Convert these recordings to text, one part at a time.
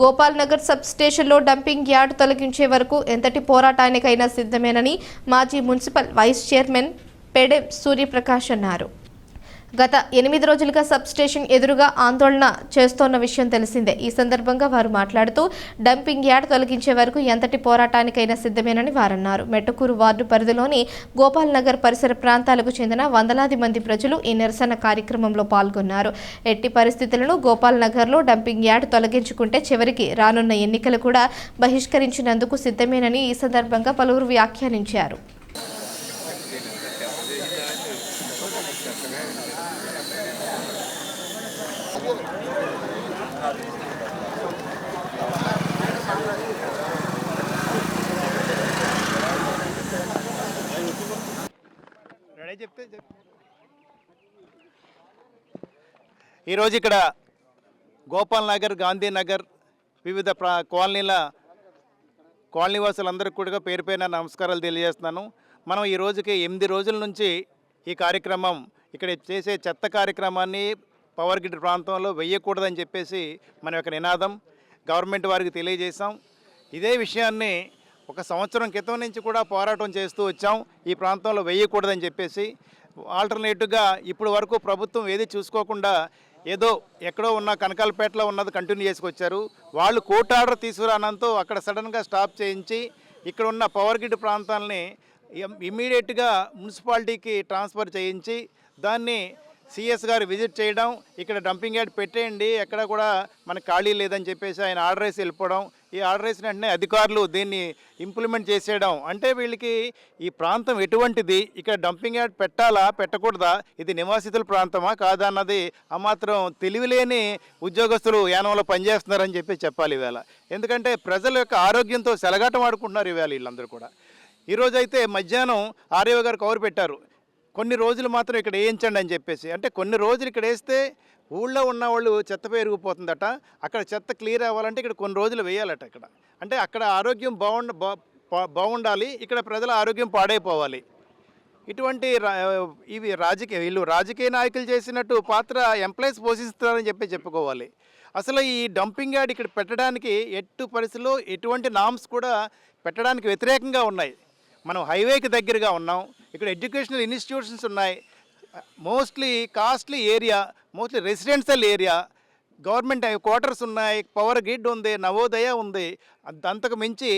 Gopal Nagar sub స్టేషన్లో dumping yard తొలగించే వరకు ఎంతటి పోరాటానికైనా సిద్ధమేనని మాజీ municipal vice chairman Pedem Suryaprakash అన్నారు. గత ఎనిమిది రోజులుగా సబ్ స్టేషన్ ఎదురుగా ఆందోళన చేస్తోన్న విషయం తెలిసిందే. ఈ సందర్భంగా వారు మాట్లాడుతూ డంపింగ్ యార్డ్ తొలగించే వరకు ఎంతటి పోరాటానికైనా సిద్ధమేనని వారన్నారు. మెట్టకూరు వార్డు పరిధిలోని గోపాల్ నగర్ పరిసర ప్రాంతాలకు చెందిన వందలాది మంది ప్రజలు ఈ నిరసన కార్యక్రమంలో పాల్గొన్నారు. ఎట్టి పరిస్థితులను గోపాల్ నగర్లో డంపింగ్ యార్డ్ తొలగించుకుంటే చివరికి రానున్న ఎన్నికలు కూడా బహిష్కరించినందుకు సిద్ధమేనని ఈ సందర్భంగా పలువురు వ్యాఖ్యానించారు. చెప్తే ఈరోజు ఇక్కడ గోపాల్ నగర్ గాంధీనగర్ వివిధ ప్రా కాలనీల కాలనీ వాసులందరికీ కూడా పేరు పైన నమస్కారాలు తెలియజేస్తున్నాను. మనం ఈ రోజుకి ఎనిమిది రోజుల నుంచి ఈ కార్యక్రమం ఇక్కడ చేసే చెత్త కార్యక్రమాన్ని పవర్ గ్రిడ్ ప్రాంతంలో వెయ్యకూడదని చెప్పేసి మన యొక్క నినాదం గవర్నమెంట్ వారికి తెలియజేశాం. ఇదే విషయాన్ని ఒక సంవత్సరం క్రితం నుంచి కూడా పోరాటం చేస్తూ వచ్చాం. ఈ ప్రాంతంలో వేయకూడదని చెప్పేసి ఆల్టర్నేటివ్గా ఇప్పుడు వరకు ప్రభుత్వం ఏది చూసుకోకుండా ఏదో ఎక్కడో ఉన్న కనకాలపేటలో ఉన్నది కంటిన్యూ చేసుకొచ్చారు. వాళ్ళు కోర్టు ఆర్డర్ తీసుకురానంతో అక్కడ సడన్గా స్టాప్ చేయించి ఇక్కడ ఉన్న పవర్ గ్రిడ్ ప్రాంతాలని ఇమ్మీడియట్గా మున్సిపాలిటీకి ట్రాన్స్ఫర్ చేయించి దాన్ని సిఎస్ గారు విజిట్ చేయడం ఇక్కడ డంపింగ్ యార్డ్ పెట్టేయండి ఎక్కడ కూడా మనకు ఖాళీ లేదని చెప్పేసి ఆయన ఆర్డర్ వేసి వెళ్ళిపోవడం ఈ ఆర్డర్ వేసిన వెంటనే అధికారులు దీన్ని ఇంప్లిమెంట్ చేసేయడం. అంటే వీళ్ళకి ఈ ప్రాంతం ఎటువంటిది? ఇక్కడ డంపింగ్ యార్డ్ పెట్టాలా పెట్టకూడదా? ఇది నివాసితుల ప్రాంతమా కాదా అన్నది ఆ మాత్రం తెలివిలేని ఉద్యోగస్తులు యానంలో పనిచేస్తున్నారని చెప్పి చెప్పాలి ఇవాళ. ఎందుకంటే ప్రజల యొక్క ఆరోగ్యంతో సెలగాటం ఆడుకుంటున్నారు ఇవాళ వీళ్ళందరూ కూడా. ఈరోజైతే మధ్యాహ్నం ఆర్యవ గారు కవర్ పెట్టారు. కొన్ని రోజులు మాత్రం ఇక్కడ వేయించండి అని చెప్పేసి. అంటే కొన్ని రోజులు ఇక్కడ వేస్తే ఊళ్ళో ఉన్న వాళ్ళు చెత్త పెరిగిపోతుందట. అక్కడ చెత్త క్లియర్ అవ్వాలంటే ఇక్కడ కొన్ని రోజులు వేయాలట ఇక్కడ. అంటే అక్కడ ఆరోగ్యం బాగుండ బా- బాగుండాలి. ఇక్కడ ప్రజల ఆరోగ్యం పాడైపోవాలి. ఇటువంటి రా- ఇవి రాజకీయ వీళ్ళు రాజకీయ నాయకులు చేసినట్టు పాత్ర ఎంప్లాయీస్ పోషిస్తున్నారని చెప్పి చెప్పుకోవాలి. అసలు ఈ డంపింగ్ యార్డ్ ఇక్కడ పెట్టడానికి ఎట్టు పరిస్థితుల్లో ఎటువంటి నామ్స్ కూడా పెట్టడానికి వ్యతిరేకంగా ఉన్నాయి. మనం హైవేకి దగ్గరగా ఉన్నాం. ఇక్కడ ఎడ్యుకేషనల్ ఇన్స్టిట్యూషన్స్ ఉన్నాయి. Mostly costly area mostly residential area government quarters ఉన్నాయి పవర్ గ్రిడ్ ఉంది నవోదయ ఉంది. అంతకు మించి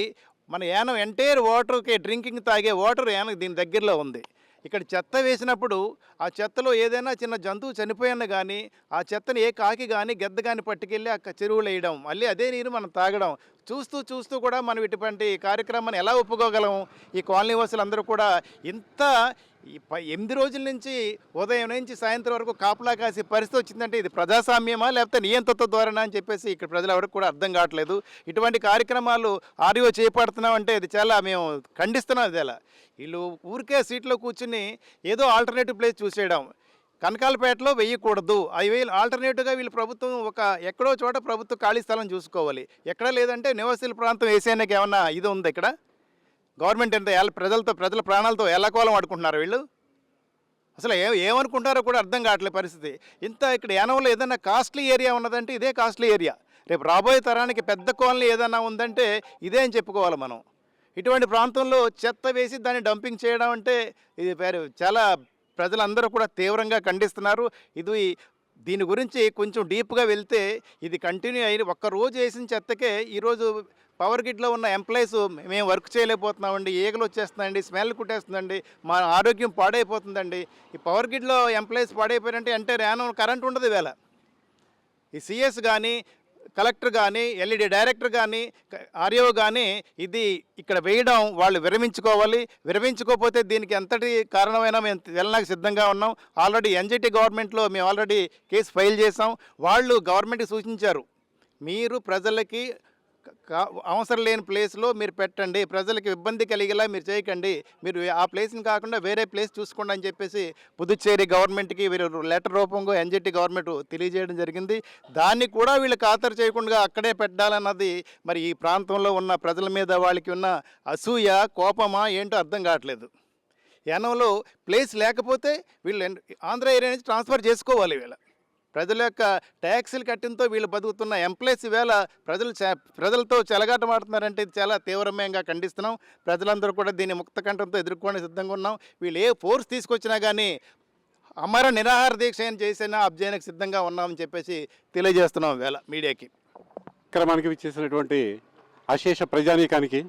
మన యానం ఎంటైర్ వాటర్కి డ్రింకింగ్ తాగే వాటర్ యానం దీని దగ్గరలో ఉంది. ఇక్కడ చెత్త వేసినప్పుడు ఆ చెత్తలో ఏదైనా చిన్న జంతువు చనిపోయిన కానీ ఆ చెత్తని ఏ కాకి కానీ గెద్ద కానీ పట్టుకెళ్ళి ఆ చెరువులు వేయడం. మళ్ళీ అదే నీరు మనం తాగడం. చూస్తూ చూస్తూ కూడా మనం ఇటువంటి కార్యక్రమాన్ని ఎలా ఒప్పుకోగలం? ఈ కాలనీ వాసులందరూ కూడా ఇంత ఎనిమిది రోజుల నుంచి ఉదయం నుంచి సాయంత్రం వరకు కాపలా కాసే పరిస్థితి వచ్చిందంటే ఇది ప్రజాస్వామ్యమా? లేకపోతే నియంత్రత ద్వారానా అని చెప్పేసి ఇక్కడ ప్రజలు ఎవరికి కూడా అర్థం కావట్లేదు. ఇటువంటి కార్యక్రమాలు ఆర్యో చేపడుతున్నామంటే ఇది చాలా మేము ఖండిస్తున్నాం ఇది అలా వీళ్ళు ఊరికే సీట్లో కూర్చుని ఏదో ఆల్టర్నేటివ్ ప్లేస్ చూసేయడం. కనకాలపేటలో వేయకూడదు అవి వేయాలి ఆల్టర్నేటివ్గా వీళ్ళు ప్రభుత్వం ఒక ఎక్కడో చోట ప్రభుత్వం ఖాళీ స్థలం చూసుకోవాలి. ఎక్కడ లేదంటే నివాసుల ప్రాంతం వేసేనాకి ఏమన్నా ఇది ఉంది ఇక్కడ? గవర్నమెంట్ ఎంత ప్రజలతో ప్రజల ప్రాణాలతో ఎల్లకోలం ఆడుకుంటున్నారు వీళ్ళు? అసలు ఏ ఏమనుకుంటారో కూడా అర్థం కావట్లేదు పరిస్థితి. ఇంత ఇక్కడ యానంలో ఏదైనా కాస్ట్లీ ఏరియా ఉన్నదంటే ఇదే కాస్ట్లీ ఏరియా. రేపు రాబోయే తరానికి పెద్ద కాలనీ ఏదైనా ఉందంటే ఇదే అని చెప్పుకోవాలి మనం. ఇటువంటి ప్రాంతంలో చెత్త వేసి దాన్ని డంపింగ్ చేయడం అంటే ఇది చాలా ప్రజలందరూ కూడా తీవ్రంగా ఖండిస్తున్నారు. ఇది దీని గురించి కొంచెం డీప్గా వెళ్తే ఇది కంటిన్యూ అయిన ఒక్క రోజు వేసిన చెత్తకే ఈరోజు పవర్ గిడ్లో ఉన్న ఎంప్లాయీస్ మేము వర్క్ చేయలేకపోతున్నామండి. ఈగలు వచ్చేస్తుందండి స్మెల్ కుట్టేస్తుందండి మా ఆరోగ్యం పాడైపోతుందండి. ఈ పవర్ గిడ్లో ఎంప్లాయీస్ పాడైపోయారంటే అంటే ర్యానం కరెంట్ ఉండదు వేళ ఈ సిఎస్ కానీ కలెక్టర్ కానీ ఎల్ఈడి డైరెక్టర్ కానీ ఆర్యో కానీ ఇది ఇక్కడ వేయడం వాళ్ళు విరమించుకోవాలి. విరమించుకోకపోతే దీనికి ఎంతటి కారణమైనా మేము వెళ్ళడానికి సిద్ధంగా ఉన్నాం. ఆల్రెడీ ఎన్జిటి గవర్నమెంట్లో మేము ఆల్రెడీ కేసు ఫైల్ చేసాం వాళ్ళు గవర్నమెంట్కి సూచించారు. మీరు ప్రజలకి అవసరం లేని ప్లేస్లో మీరు పెట్టండి. ప్రజలకు ఇబ్బంది కలిగేలా మీరు చేయకండి. మీరు ఆ ప్లేస్ని కాకుండా వేరే ప్లేస్ చూసుకోండి అని చెప్పేసి పుదుచ్చేరి గవర్నమెంట్కి వీరు లెటర్ రూపంగా ఎన్జిటి గవర్నమెంట్ తెలియజేయడం జరిగింది. దాన్ని కూడా వీళ్ళు ఖాతరు చేయకుండా అక్కడే పెట్టాలన్నది మరి ఈ ప్రాంతంలో ఉన్న ప్రజల మీద వాళ్ళకి ఉన్న అసూయ కోపమా ఏంటో అర్థం కావట్లేదు. యానంలో ప్లేస్ లేకపోతే వీళ్ళు ఆంధ్ర ఏరియా నుంచి ట్రాన్స్ఫర్ చేసుకోవాలి వీళ్ళ. ప్రజల యొక్క ట్యాక్సీలు కట్టినతో వీళ్ళు బతుకుతున్న ఎంప్లాయీస్ ఈవేళ ప్రజలు చ- ప్రజలతో చెలగాటమాడుతున్నారంటే ఇది చాలా తీవ్రమయంగా ఖండిస్తున్నాం. ప్రజలందరూ కూడా దీన్ని ముక్త కంఠంతో ఎదుర్కోవడానికి సిద్ధంగా ఉన్నాం. వీళ్ళు ఏ ఫోర్స్ తీసుకొచ్చినా కానీ అమర నిరాహార దీక్ష ఏం చేసినా అప్ సిద్ధంగా ఉన్నామని చెప్పేసి తెలియజేస్తున్నాం వేళ మీడియాకి. క్రమానికి ఇచ్చేసినటువంటి అశేష ప్రజానీకానికి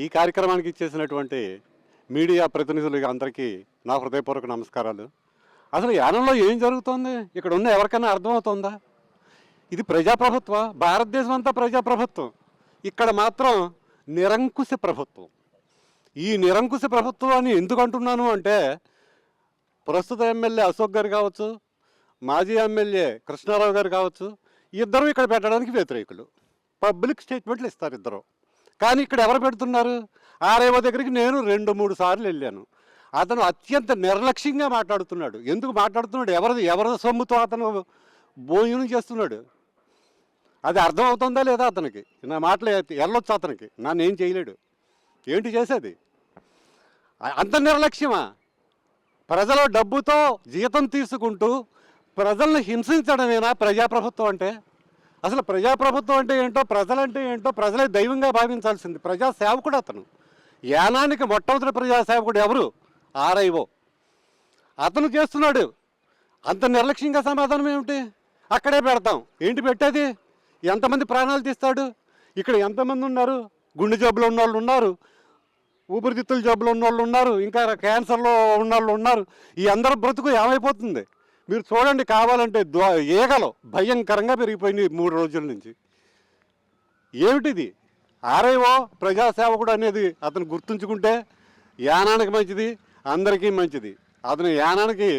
ఈ కార్యక్రమానికి ఇచ్చేసినటువంటి మీడియా ప్రతినిధులు అందరికీ నా హృదయపూర్వక నమస్కారాలు. అసలు యానంలో ఏం జరుగుతోంది? ఇక్కడ ఉన్న ఎవరికైనా అర్థమవుతుందా? ఇది ప్రజాప్రభుత్వ భారతదేశం అంతా ప్రజాప్రభుత్వం. ఇక్కడ మాత్రం నిరంకుశ ప్రభుత్వం. ఈ నిరంకుశ ప్రభుత్వాన్ని ఎందుకు అంటున్నాను అంటే ప్రస్తుత ఎమ్మెల్యే అశోక్ గారు కావచ్చు మాజీ ఎమ్మెల్యే కృష్ణారావు గారు కావచ్చు ఇద్దరు ఇక్కడ పెట్టడానికి వ్యతిరేకులు. పబ్లిక్ స్టేట్మెంట్లు ఇస్తారు ఇద్దరు. కానీ ఇక్కడ ఎవరు పెడుతున్నారు? ఆరేవో దగ్గరికి నేను రెండు మూడు సార్లు వెళ్ళాను. అతను అత్యంత నిర్లక్ష్యంగా మాట్లాడుతున్నాడు. ఎందుకు మాట్లాడుతున్నాడు? ఎవరిది ఎవరి సొమ్ముతో అతను భోజనం చేస్తున్నాడు? అది అర్థమవుతుందా లేదా అతనికి? నా మాటలు వెళ్ళొచ్చు అతనికి. నన్ను ఏం చేయలేడు. ఏంటి చేసేది? అంత నిర్లక్ష్యమా? ప్రజల డబ్బుతో జీతం తీసుకుంటూ ప్రజల్ని హింసించడమేనా ప్రజాప్రభుత్వం అంటే? అసలు ప్రజాప్రభుత్వం అంటే ఏంటో ప్రజలంటే ఏంటో ప్రజలే దైవంగా భావించాల్సింది. ప్రజాసేవకుడు అతను. యానానికి మొట్టమొదటి ప్రజాసేవకుడు ఎవరు? ఆర్ఐఓ. అతను చేస్తున్నాడు. అంత నిర్లక్ష్యంగా సమాధానం ఏమిటి? అక్కడే పెడతాం. ఏంటి పెట్టేది? ఎంతమంది ప్రాణాలు తీస్తాడు? ఇక్కడ ఎంతమంది ఉన్నారు? గుండె జబ్బులు ఉన్న వాళ్ళు ఉన్నారు. ఊపిరితిత్తుల జబ్బులు ఉన్న వాళ్ళు ఉన్నారు. ఇంకా క్యాన్సర్లో ఉన్న వాళ్ళు ఉన్నారు. ఈ అందరి బ్రతుకు ఏమైపోతుంది? మీరు చూడండి కావాలంటే ద్వా ఏగలు భయంకరంగా పెరిగిపోయినాయి మూడు రోజుల నుంచి. ఏమిటిది? ఆర్ఐఓ ప్రజాసేవకుడు అనేది అతను గుర్తుంచుకుంటే యానానికి మంచిది. అందరికీ మంచిది. అతను యానానికి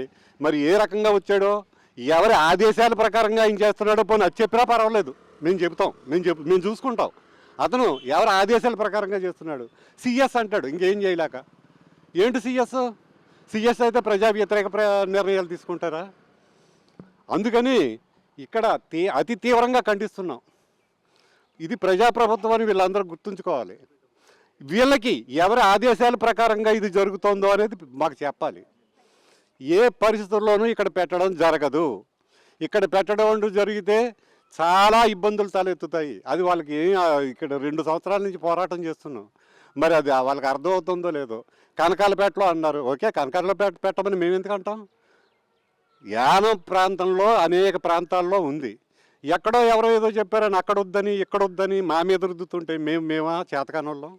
మరి ఏ రకంగా వచ్చాడో ఎవరి ఆదేశాల ప్రకారంగా ఆయన చేస్తున్నాడో పోనీ అది చెప్పినా పర్వాలేదు. మేము చెప్తాం మేము చెప్ మేము చూసుకుంటాం. అతను ఎవరి ఆదేశాల ప్రకారంగా చేస్తున్నాడు? సిఎస్ అంటాడు. ఇంకేం చేయలేక. ఏంటి సిఎస్? సిఎస్ అయితే ప్రజా వ్యతిరేక ప్ర నిర్ణయాలు తీసుకుంటారా? అందుకని ఇక్కడ తీ అతి తీవ్రంగా ఖండిస్తున్నాం. ఇది ప్రజాప్రభుత్వం అని వీళ్ళందరూ గుర్తుంచుకోవాలి. వీళ్ళకి ఎవరి ఆదేశాల ప్రకారంగా ఇది జరుగుతోందో అనేది మాకు చెప్పాలి. ఏ పరిస్థితుల్లోనూ ఇక్కడ పెట్టడం జరగదు. ఇక్కడ పెట్టడం జరిగితే చాలా ఇబ్బందులు తలెత్తుతాయి. అది వాళ్ళకి ఏం ఇక్కడ రెండు సంవత్సరాల నుంచి పోరాటం చేస్తున్నాం. మరి అది వాళ్ళకి అర్థమవుతుందో లేదో. కనకాలపేటలో అన్నారు. ఓకే కనకాలపేట పెట్టమని మేము ఎందుకు అంటాం? యానం ప్రాంతంలో అనేక ప్రాంతాల్లో ఉంది. ఎక్కడో ఎవరో ఏదో చెప్పారని అక్కడ వద్దని ఇక్కడ వద్దని మా మీద రుద్దుతుంటే మేము మేమా చేతకానోళ్ళం?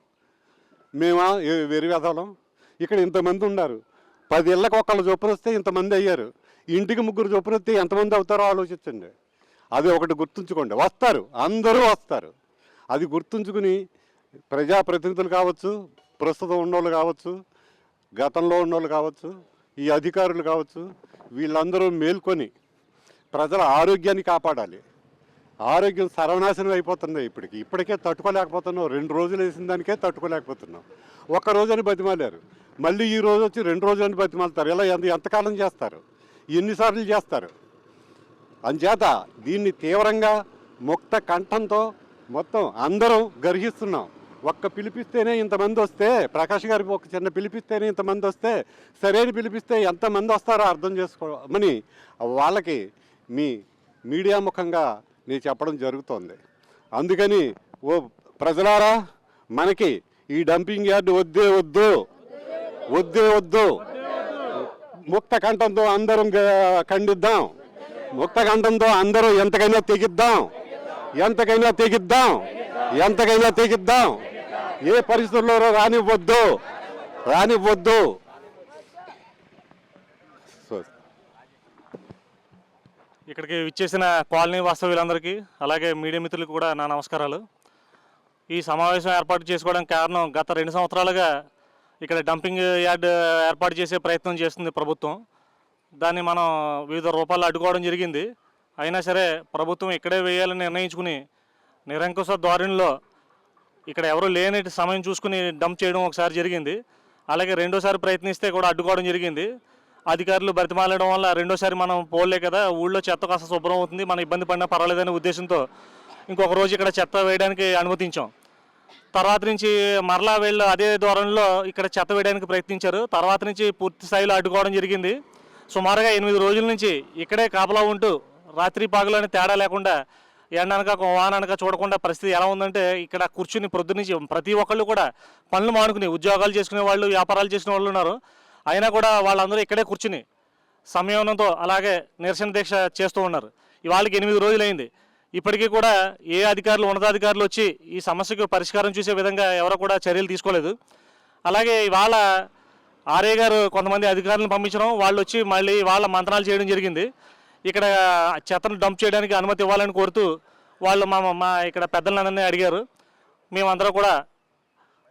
మేమా? ఏ- వెరి వెదలం ఇక్కడ ఇంతమంది ఉన్నారు. పది ఇళ్ళకి ఒకళ్ళు చొప్పున వస్తే ఇంతమంది అయ్యారు. ఇంటికి ముగ్గురు చొప్పున వస్తే ఎంతమంది అవుతారో ఆలోచించండి. అది ఒకటి గుర్తుంచుకోండి. వస్తారు. అందరూ వస్తారు. అది గుర్తుంచుకుని ప్రజాప్రతినిధులు కావచ్చు ప్రస్తుతం ఉన్నోళ్ళు కావచ్చు గతంలో ఉన్నోళ్ళు కావచ్చు ఈ అధికారులు కావచ్చు వీళ్ళందరూ మేల్కొని ప్రజల ఆరోగ్యాన్ని కాపాడాలి. ఆరోగ్యం సర్వనాశనం అయిపోతుంది ఇప్పటికి. ఇప్పటికే తట్టుకోలేకపోతున్నాం. రెండు రోజులు వేసిన దానికే తట్టుకోలేకపోతున్నాం. ఒక్క రోజని బతిమాలారు. మళ్ళీ ఈ రోజు వచ్చి రెండు రోజులని బతిమాలుతారు. ఇలా ఎంత ఎంతకాలం చేస్తారు? ఎన్నిసార్లు చేస్తారు? అంచేత దీన్ని తీవ్రంగా ముక్త కంఠంతో మొత్తం అందరం గర్హిస్తున్నాం. ఒక్క పిలిపిస్తేనే ఇంతమంది వస్తే ప్రకాష్ గారికి ఒక చిన్న పిలిపిస్తేనే ఇంతమంది వస్తే సరైన పిలిపిస్తే ఎంతమంది వస్తారో అర్థం చేసుకోమని వాళ్ళకి మీ మీడియా ముఖంగా నేను చెప్పడం జరుగుతోంది. అందుకని ఓ ప్రజలారా మనకి ఈ డంపింగ్ యార్డ్ వద్దే వద్దు వద్దే వద్దు. ముక్త కంఠంతో అందరం ఖండిద్దాం. ముక్త కంఠంతో అందరూ ఎంతకైనా తెగిద్దాం. ఎంతకైనా తెగిద్దాం. ఎంతకైనా తెగిద్దాం. ఏ పరిస్థితుల్లో రానివ్వద్దు. రానివ్వద్దు. ఇక్కడికి విచ్చేసిన కాలనీ వాస్తవ్యులందరికీ అలాగే మీడియా మిత్రులకు కూడా నా నమస్కారాలు. ఈ సమావేశం ఏర్పాటు చేసుకోవడానికి కారణం గత రెండు సంవత్సరాలుగా ఇక్కడ డంపింగ్ యార్డ్ ఏర్పాటు చేసే ప్రయత్నం చేస్తుంది ప్రభుత్వం. దాన్ని మనం వివిధ రూపాల్లో అడ్డుకోవడం జరిగింది. అయినా సరే ప్రభుత్వం ఇక్కడే వేయాలని నిర్ణయించుకుని నిరంకుశ ధోరణిలో ఇక్కడ ఎవరు లేని సమయం చూసుకుని డంప్ చేయడం ఒకసారి జరిగింది. అలాగే రెండోసారి ప్రయత్నిస్తే కూడా అడ్డుకోవడం జరిగింది. అధికారులు బ్రతిమాలడం వల్ల రెండోసారి మనం పోలే కదా ఊళ్ళో చెత్త కాస్త శుభ్రం అవుతుంది మనం ఇబ్బంది పడినా పర్వాలేదనే ఉద్దేశంతో ఇంకొక రోజు ఇక్కడ చెత్త వేయడానికి అనుమతించాం. తర్వాత నుంచి మరలా వీళ్ళు అదే ధోరణిలో ఇక్కడ చెత్త వేయడానికి ప్రయత్నించారు. తర్వాత నుంచి పూర్తి స్థాయిలో అడ్డుకోవడం జరిగింది. సుమారుగా ఎనిమిది రోజుల నుంచి ఇక్కడే కాపలా ఉంటూ రాత్రి పగలు తేడా లేకుండా ఎండనక వాననక చూడకుండా పరిస్థితి ఎలా ఉందంటే ఇక్కడ కూర్చుని ప్రొద్దు నుంచి ప్రతి ఒక్కళ్ళు కూడా పనులు మానుకుని ఉద్యోగాలు చేసుకునే వాళ్ళు వ్యాపారాలు చేసుకునే వాళ్ళు ఉన్నారు. అయినా కూడా వాళ్ళందరూ ఇక్కడే కూర్చుని సంయమనంతో అలాగే నిరసన దీక్ష చేస్తూ ఉన్నారు. ఇవాళకి ఎనిమిది రోజులైంది ఇప్పటికీ కూడా ఏ అధికారులు ఉన్నతాధికారులు వచ్చి ఈ సమస్యకు పరిష్కారం చూసే విధంగా ఎవరు కూడా చర్యలు తీసుకోలేదు. అలాగే ఇవాళ ఆర్ఏ గారు కొంతమంది అధికారులను పంపించడం వాళ్ళు వచ్చి మళ్ళీ వాళ్ళ మంత్రాలు చేయడం జరిగింది. ఇక్కడ చెత్తను డంప్ చేయడానికి అనుమతి ఇవ్వాలని కోరుతూ వాళ్ళు మా మా ఇక్కడ పెద్దలందరినీ అడిగారు. మేమందరం కూడా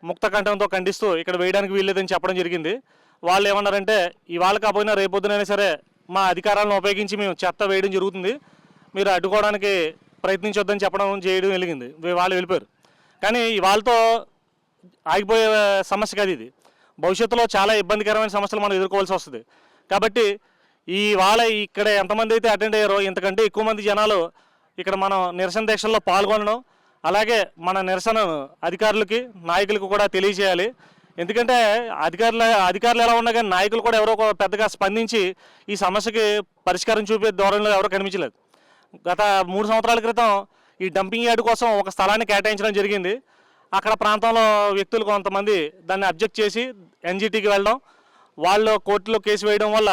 ముక్త కంఠంతో ఖండిస్తూ ఇక్కడ వేయడానికి వీల్లేదని చెప్పడం జరిగింది. వాళ్ళు ఏమన్నారంటే ఇవాళ కాకపోయినా రేపొద్దునైనా సరే మా అధికారాలను ఉపయోగించి మేము చెత్త వేయడం జరుగుతుంది. మీరు అడ్డుకోవడానికి ప్రయత్నించొద్దని చెప్పడం చేయడం వెలిగింది. వాళ్ళు వెళ్ళిపోయారు. కానీ వాళ్ళతో ఆగిపోయే సమస్య కాదు ఇది. భవిష్యత్తులో చాలా ఇబ్బందికరమైన సమస్యలు మనం ఎదుర్కోవాల్సి వస్తుంది. కాబట్టి ఈ వాళ్ళ ఇక్కడ ఎంతమంది అయితే అటెండ్ అయ్యారో ఇంతకంటే ఎక్కువ మంది జనాలు ఇక్కడ మనం నిరసన దీక్షల్లో పాల్గొనడం అలాగే మన నిరసనను అధికారులకి నాయకులకు కూడా తెలియజేయాలి. ఎందుకంటే అధికారుల అధికారులు ఎలా ఉన్నా కానీ నాయకులు కూడా ఎవరో ఒక పెద్దగా స్పందించి ఈ సమస్యకి పరిష్కారం చూపే ధోరణిలో ఎవరో కనిపించలేదు. గత మూడు సంవత్సరాల క్రితం ఈ డంపింగ్ యార్డ్ కోసం ఒక స్థలాన్ని కేటాయించడం జరిగింది. అక్కడ ప్రాంతంలో వ్యక్తులు కొంతమంది దాన్ని అబ్జెక్ట్ చేసి ఎన్జిటీకి వెళ్ళడం వాళ్ళు కోర్టులో కేసు వేయడం వల్ల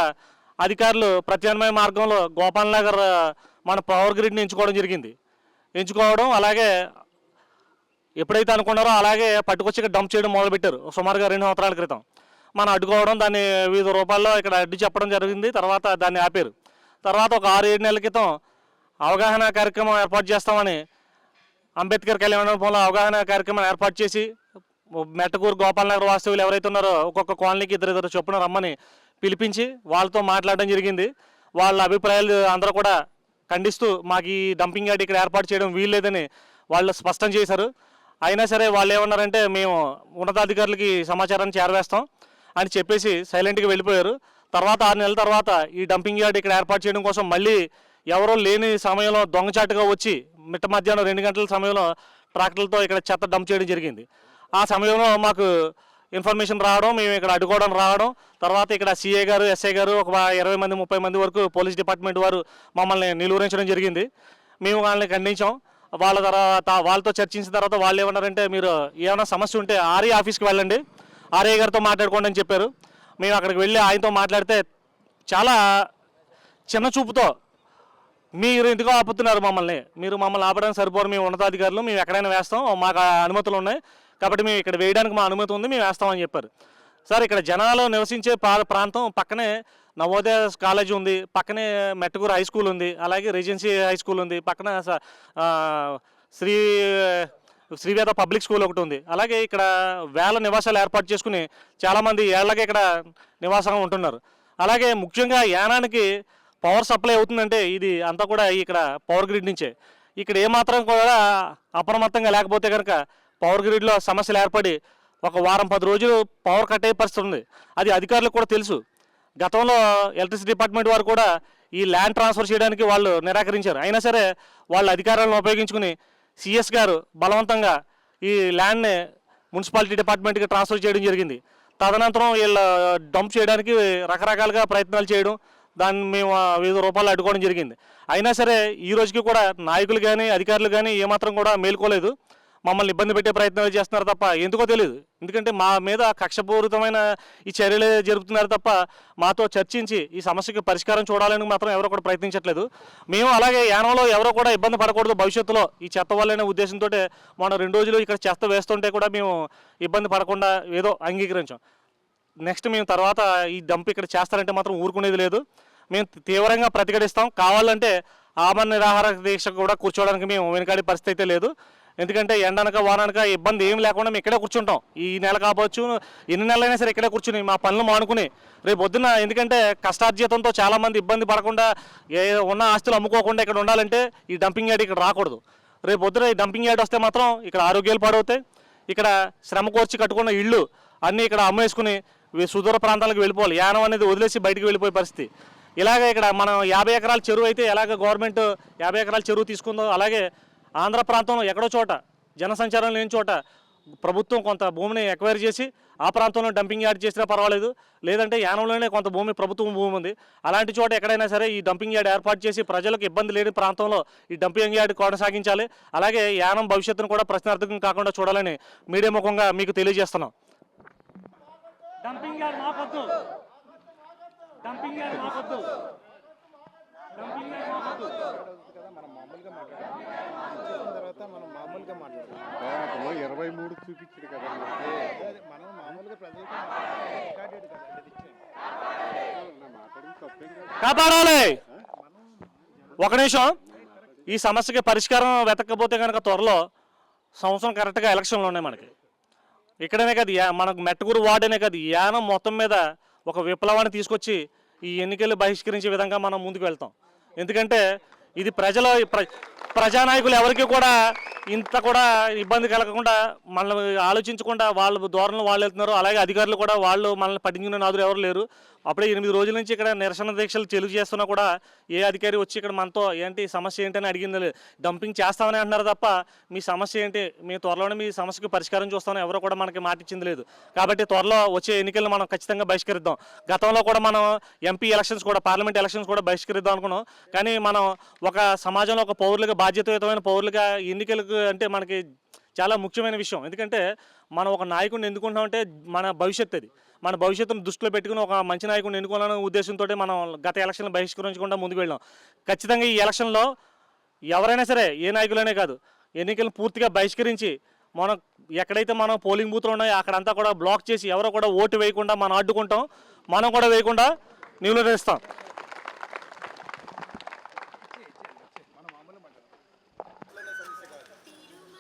అధికారులు ప్రత్యామ్నాయ మార్గంలో గోపాల్ నగర్ మన పవర్ గ్రిడ్ని ఎంచుకోవడం జరిగింది. ఎంచుకోవడం అలాగే ఎప్పుడైతే అనుకున్నారో అలాగే పట్టుకొచ్చి ఇక్కడ డంప్ చేయడం మొదలుపెట్టారు. సుమారుగా రెండు సంవత్సరాల క్రితం. మనం అడ్డుకోవడం దాన్ని వివిధ రూపాల్లో ఇక్కడ అడ్డు చెప్పడం జరిగింది. తర్వాత దాన్ని ఆపారు. తర్వాత ఒక ఆరు ఏడు నెలల క్రితం అవగాహన కార్యక్రమం ఏర్పాటు చేస్తామని అంబేద్కర్ కళ్యాణ మండపంలో అవగాహన కార్యక్రమం ఏర్పాటు చేసి మెట్టకూరు గోపాల్ నగర్ వాస్తవులు ఎవరైతే ఉన్నారో ఒక్కొక్క కాలనీకి ఇద్దరు ఇద్దరు చొప్పున రమ్మని పిలిపించి వాళ్ళతో మాట్లాడడం జరిగింది. వాళ్ళ అభిప్రాయాలు అందరూ కూడా ఖండిస్తూ మాకు ఈ డంపింగ్ యార్డ్ ఇక్కడ ఏర్పాటు చేయడం వీల్లేదని వాళ్ళు స్పష్టం చేశారు. అయినా సరే వాళ్ళు ఏమన్నారంటే మేము ఉన్నతాధికారులకి సమాచారాన్ని చేరవేస్తాం అని చెప్పేసి సైలెంట్గా వెళ్ళిపోయారు. తర్వాత ఆరు నెలల తర్వాత ఈ డంపింగ్ యార్డ్ ఇక్కడ ఏర్పాటు చేయడం కోసం మళ్ళీ ఎవరో లేని సమయంలో దొంగచాటుగా వచ్చి మిట్ట మధ్యాహ్నం రెండు గంటల సమయంలో ట్రాక్టర్లతో ఇక్కడ చెత్త డంప్ చేయడం జరిగింది. ఆ సమయంలో మాకు ఇన్ఫర్మేషన్ రావడం మేము ఇక్కడ అడ్డుకోవడం రావడం తర్వాత ఇక్కడ సీఏ గారు ఎస్ఐ గారు ఒక ఇరవై మంది ముప్పై మంది వరకు పోలీస్ డిపార్ట్మెంట్ వారు మమ్మల్ని నిలువరించడం జరిగింది. మేము వాళ్ళని ఖండించాం. వాళ్ళ తర్వాత వాళ్ళతో చర్చించిన తర్వాత వాళ్ళు ఏమన్నారంటే మీరు ఏమైనా సమస్య ఉంటే ఆర్ఏ ఆఫీస్కి వెళ్ళండి. ఆర్ఏ గారితో మాట్లాడుకోండి అని చెప్పారు. మేము అక్కడికి వెళ్ళి ఆయనతో మాట్లాడితే చాలా చిన్న చూపుతో మీరు ఎందుకో ఆపుతున్నారు మమ్మల్ని? మీరు మమ్మల్ని ఆపడానికి సరిపోరు. మేము ఉన్నతాధికారులు. మేము ఎక్కడైనా వేస్తాం. మాకు అనుమతులు ఉన్నాయి. కాబట్టి మేము ఇక్కడ వేయడానికి మా అనుమతి ఉంది. మేము వేస్తామని చెప్పారు. సార్ ఇక్కడ జనాలు నివసించే పా- ప్రాంతం పక్కనే నవోదయ కాలేజ్ ఉంది పక్కనే మెట్టగూరు హై స్కూల్ ఉంది అలాగే రెజెన్సీ హై స్కూల్ ఉంది పక్కన స- శ్రీ శ్రీవేద పబ్లిక్ స్కూల్ ఒకటి ఉంది. అలాగే ఇక్కడ వేల నివాసాలు ఏర్పాటు చేసుకుని చాలామంది ఏళ్ళకి ఇక్కడ నివాసంగా ఉంటున్నారు. అలాగే ముఖ్యంగా యానానికి పవర్ సప్లై అవుతుందంటే ఇది అంతా కూడా ఇక్కడ పవర్ గ్రిడ్ నుంచే. ఇక్కడ ఏమాత్రం కూడా అప్రమత్తంగా లేకపోతే కనుక పవర్ గ్రిడ్లో సమస్యలు ఏర్పడి ఒక వారం పది రోజులు పవర్ కట్ అయ్యే పరిస్థితి ఉంది. అది అధికారులకు కూడా తెలుసు. గతంలో ఎలక్ట్రిసిటీ డిపార్ట్మెంట్ వారు కూడా ఈ ల్యాండ్ ట్రాన్స్ఫర్ చేయడానికి వాళ్ళు నిరాకరించారు. అయినా సరే వాళ్ళ అధికారాలను ఉపయోగించుకుని సిఎస్ గారు బలవంతంగా ఈ ల్యాండ్ని మున్సిపాలిటీ డిపార్ట్మెంట్కి ట్రాన్స్ఫర్ చేయడం జరిగింది. తదనంతరం వీళ్ళ డంప్ చేయడానికి రకరకాలుగా ప్రయత్నాలు చేయడం దాన్ని మేము వివిధ రూపాలు అడ్డుకోవడం జరిగింది. అయినా సరే ఈ రోజుకి కూడా నాయకులు కానీ అధికారులు కానీ ఏమాత్రం కూడా మేల్కోలేదు. మమ్మల్ని ఇబ్బంది పెట్టే ప్రయత్నాలు చేస్తున్నారు తప్ప ఎందుకో తెలియదు ఎందుకంటే మా మీద కక్షపూరితమైన ఈ చర్యలు జరుపుతున్నారు తప్ప మాతో చర్చించి ఈ సమస్యకి పరిష్కారం చూడాలని మాత్రం ఎవరో కూడా ప్రయత్నించట్లేదు. మేము అలాగే యానంలో ఎవరో కూడా ఇబ్బంది పడకూడదు భవిష్యత్తులో ఈ చెత్త వల్లనే ఉద్దేశంతో మనం రెండు రోజులు ఇక్కడ చెత్త వేస్తుంటే కూడా మేము ఇబ్బంది పడకుండా ఏదో అంగీకరించాం. నెక్స్ట్ మేము తర్వాత ఈ డంప్ ఇక్కడ చేస్తారంటే మాత్రం ఊరుకునేది లేదు. మేము తీవ్రంగా ప్రతిఘటిస్తాం. కావాలంటే ఆమరణ నిరాహార దీక్ష కూడా కూర్చోవడానికి మేము వెనుకాడే పరిస్థితి అయితే లేదు. ఎందుకంటే ఎండనక వాననక ఇబ్బంది ఏం లేకుండా మేము ఇక్కడే కూర్చుంటాం. ఈ నెల కావచ్చు ఎన్ని నెలలైనా సరే ఇక్కడే కూర్చుని మా పనులు మానుకుని రేపు పొద్దున్న ఎందుకంటే కష్టార్జితంతో చాలామంది ఇబ్బంది పడకుండా ఏ ఉన్న ఆస్తులు అమ్ముకోకుండా ఇక్కడ ఉండాలంటే ఈ డంపింగ్ యార్డ్ ఇక్కడ రాకూడదు. రేపు పొద్దున ఈ డంపింగ్ యార్డ్ వస్తే మాత్రం ఇక్కడ ఆరోగ్యాలు పాడవుతాయి. ఇక్కడ శ్రమ కోర్చి కట్టుకున్న ఇళ్ళు అన్నీ ఇక్కడ అమ్మేసుకుని సుదూర ప్రాంతాలకు వెళ్ళిపోవాలి. యానం అనేది వదిలేసి బయటికి వెళ్ళిపోయే పరిస్థితి. ఇలాగే ఇక్కడ మనం యాభై ఎకరాల చెరువు అయితే ఎలాగ గవర్నమెంట్ యాభై ఎకరాల చెరువు తీసుకుందో అలాగే ఆంధ్ర ప్రాంతంలో ఎక్కడో చోట జనసంచారం లేని చోట ప్రభుత్వం కొంత భూమిని ఎక్వైర్ చేసి ఆ ప్రాంతంలో డంపింగ్ యార్డ్ చేసినా పర్వాలేదు. లేదంటే యానంలోనే కొంత భూమి ప్రభుత్వం భూమి ఉంది. అలాంటి చోట ఎక్కడైనా సరే ఈ డంపింగ్ యార్డ్ ఏర్పాటు చేసి ప్రజలకు ఇబ్బంది లేని ప్రాంతంలో ఈ డంపింగ్ యార్డ్ కొనసాగించాలి. అలాగే యానం భవిష్యత్తును కూడా ప్రశ్నార్థకం కాకుండా చూడాలని మీడియా ముఖంగా మీకు తెలియజేస్తున్నాం. డంపింగ్ యార్డ్ మాకొద్దు. డంపింగ్ యార్డ్ మాకొద్దు. డంపింగ్ యార్డ్ మాకొద్దు. మనం మామూలుగా మాట్లాడాలి మనం మామూలుగా ఇరవై మూడు చూపించాడు కదా మనం మామూలుగా కదా కాపాడాలి! ఒక నిమిషం. ఈ సమస్యకి పరిష్కారం వెతకపోతే కనుక త్వరలో సంవత్సరం కరెక్ట్గా ఎలక్షన్లు ఉన్నాయి మనకి. ఇక్కడనే కాదు మనకు మెట్టగూరు వార్డనే కాదు. యానం మొత్తం మీద ఒక విప్లవాన్ని తీసుకొచ్చి ఈ ఎన్నికలు బహిష్కరించే విధంగా మనం ముందుకు వెళ్తాం. ఎందుకంటే ఇది ప్రజల ప్ర ప్రజానాయకులు ఎవరికి కూడా ఇంత కూడా ఇబ్బంది కలగకుండా మనల్ని ఆలోచించకుండా వాళ్ళ ధోరణులు వాళ్ళు వెళ్తున్నారు. అలాగే అధికారులు కూడా వాళ్ళు మనల్ని పట్టించుకునే నాదులు ఎవరు లేరు. అప్పుడే ఎనిమిది రోజుల నుంచి ఇక్కడ నిరసన దీక్షలు తెలుగు చేస్తున్నా కూడా ఏ అధికారి వచ్చి ఇక్కడ మనతో ఏంటి సమస్య ఏంటి అని అడిగింది లేదు. డంపింగ్ చేస్తామని అంటున్నారు తప్ప మీ సమస్య ఏంటి? మీ త్వరలోనే మీ సమస్యకు పరిష్కారం చూస్తామని ఎవరు కూడా మనకి మాటిచ్చింది లేదు. కాబట్టి త్వరలో వచ్చే ఎన్నికలను మనం ఖచ్చితంగా బహిష్కరిద్దాం. గతంలో కూడా మనం ఎంపీ ఎలక్షన్స్ కూడా పార్లమెంట్ ఎలక్షన్స్ కూడా బహిష్కరిద్దాం అనుకున్నాం. కానీ మనం ఒక సమాజంలో ఒక పౌరులుగా బాధ్యతయుతమైన పౌరులుగా ఎన్నికలకు అంటే మనకి చాలా ముఖ్యమైన విషయం. ఎందుకంటే మనం ఒక నాయకుడిని ఎందుకుంటామంటే మన భవిష్యత్తు అది. మన భవిష్యత్తును దృష్టిలో పెట్టుకుని ఒక మంచి నాయకుడిని ఎన్నుకోవాలనే ఉద్దేశంతో మనం గత ఎలక్షన్లు బహిష్కరించకుండా ముందుకు వెళ్ళాం. ఖచ్చితంగా ఈ ఎలక్షన్లో ఎవరైనా సరే ఏ నాయకులనే కాదు ఎన్నికలను పూర్తిగా బహిష్కరించి మనం ఎక్కడైతే మనం పోలింగ్ బూత్లు ఉన్నాయో అక్కడంతా కూడా బ్లాక్ చేసి ఎవరో కూడా ఓటు వేయకుండా మనం అడ్డుకుంటాం. మనం కూడా వేయకుండా నిలువరిస్తాం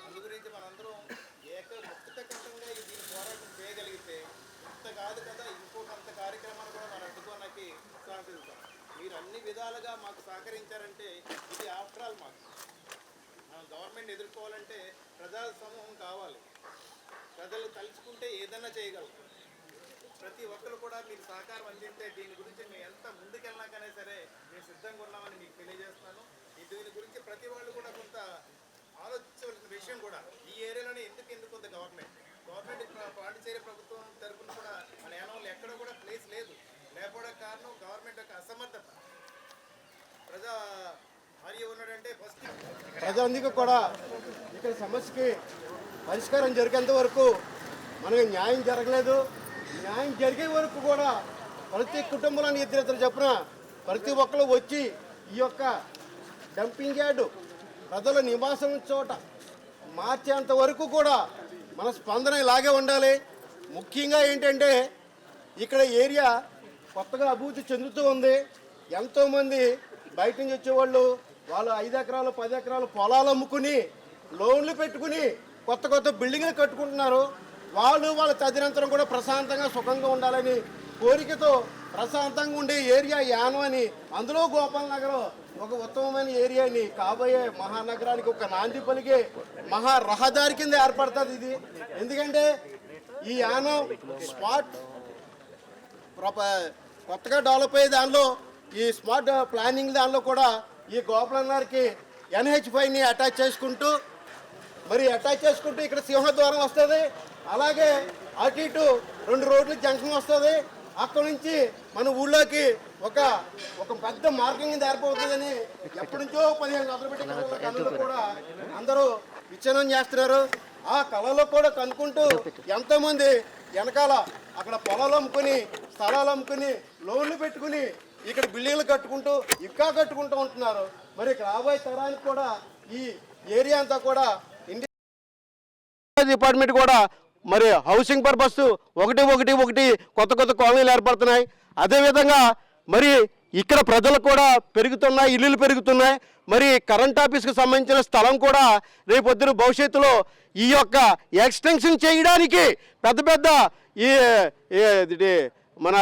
అందు గురించి మనందరం ఏక ముక్తకంఠంగా ఈ దీని పోరాటం చేయగలిగితే ఇంత కాదు కదా ఇంకొకంత కార్యక్రమాలు కూడా మనం అడ్డుకోనకి సహకరిస్తాం మీరు అన్ని విధాలుగా మాకు సహకరించారంటే ఇది ఆఫ్టర్ ఆల్ మాకు మనం గవర్నమెంట్ ఎదుర్కోవాలంటే ప్రజా సమూహం కావాలి. ప్రజలు తలుచుకుంటే ఏదైనా చేయగలరు. ప్రతి ఒక్కరు కూడా మీకు సహకారం అందిస్తే దీని గురించి మేము ఎంత ముందుకెళ్ళినాకనే సరే మేము సిద్ధంగా ఉన్నామని మీకు తెలియజేస్తున్నాను ఈ దీని గురించి ప్రతి వాళ్ళు కూడా కొంత ఆలోచించవలసిన విషయం కూడా ఈ ఏరియాలోనే ఎందుకు ఎందుకు ఉంది గవర్నమెంట్? గవర్నమెంట్ పాండిచేరి ప్రభుత్వం తరపున కూడా మన యానంలో ఎక్కడ కూడా ప్లేస్ లేదు. లేకపోవడానికి కారణం గవర్నమెంట్ యొక్క అసమర్థత. ప్రజా ప్రజలందరికీ కూడా ఇక్కడ సమస్యకి పరిష్కారం జరిగేంత వరకు మనకి న్యాయం జరగలేదు. న్యాయం జరిగే వరకు కూడా ప్రతి కుటుంబంలోని ఇద్దరిద్దరు చెప్పిన ప్రతి ఒక్కరు వచ్చి ఈ యొక్క డంపింగ్ యార్డు ప్రజల నివాసం చోట మార్చేంత వరకు కూడా మన స్పందన ఇలాగే ఉండాలి. ముఖ్యంగా ఏంటంటే ఇక్కడ ఏరియా కొత్తగా అభివృద్ధి చెందుతూ ఉంది. ఎంతోమంది బయట నుంచి వచ్చేవాళ్ళు వాళ్ళు ఐదు ఎకరాలు పది ఎకరాలు పొలాలు అమ్ముకుని లోన్లు పెట్టుకుని కొత్త కొత్త బిల్డింగ్లు కట్టుకుంటున్నారు. వాళ్ళు వాళ్ళ తదినంతరం కూడా ప్రశాంతంగా సుఖంగా ఉండాలని కోరికతో ప్రశాంతంగా ఉండే ఏరియా యానం అని అందులో గోపాల్ నగరం ఒక ఉత్తమమైన ఏరియాని కాబోయే మహానగరానికి ఒక నాంది పలిగే మహా రహదారి కింద ఏర్పడుతుంది ఇది. ఎందుకంటే ఈ యానం స్పాట్ కొత్తగా డెవలప్ అయ్యే దానిలో ఈ స్మార్ట్ ప్లానింగ్ దానిలో కూడా ఈ గోపాలన్నారికి ఎన్హెచ్ ఫైవ్ని అటాచ్ చేసుకుంటూ మరి అటాచ్ చేసుకుంటూ ఇక్కడ సింహద్వారం వస్తుంది. అలాగే అటు ఇటు రెండు రోడ్లు జంక్షన్ వస్తుంది. అక్కడ నుంచి మన ఊళ్ళోకి ఒక ఒక పెద్ద మార్గం కింద ఏర్పడుతుందని ఎప్పటి నుంచో పదిహేను వందలు పెట్టి కళలు కళలు కూడా అందరూ విచ్ఛిన్నం చేస్తున్నారు. ఆ కళలో కూడా కనుక్కుంటూ ఎంతోమంది వెనకాల అక్కడ పొలాలు అమ్ముకుని స్థలాలు అమ్ముకుని లోన్లు పెట్టుకుని ఇక్కడ బిల్డింగ్లు కట్టుకుంటూ ఇంకా కట్టుకుంటూ ఉంటున్నారు. మరి రాబోయే తరానికి కూడా ఈ ఏరియా అంతా కూడా ఇండియా డిపార్ట్మెంట్ కూడా మరి హౌసింగ్ పర్పస్ ఒకటి ఒకటి ఒకటి కొత్త కొత్త కాలనీలు ఏర్పడుతున్నాయి. అదేవిధంగా మరి ఇక్కడ ప్రజలు కూడా పెరుగుతున్నాయి ఇల్లులు పెరుగుతున్నాయి. మరి కరెంట్ ఆఫీస్కి సంబంధించిన స్థలం కూడా రేపొద్దున భవిష్యత్తులో ఈ యొక్క ఎక్స్టెన్షన్ చేయడానికి పెద్ద పెద్ద ఈ మన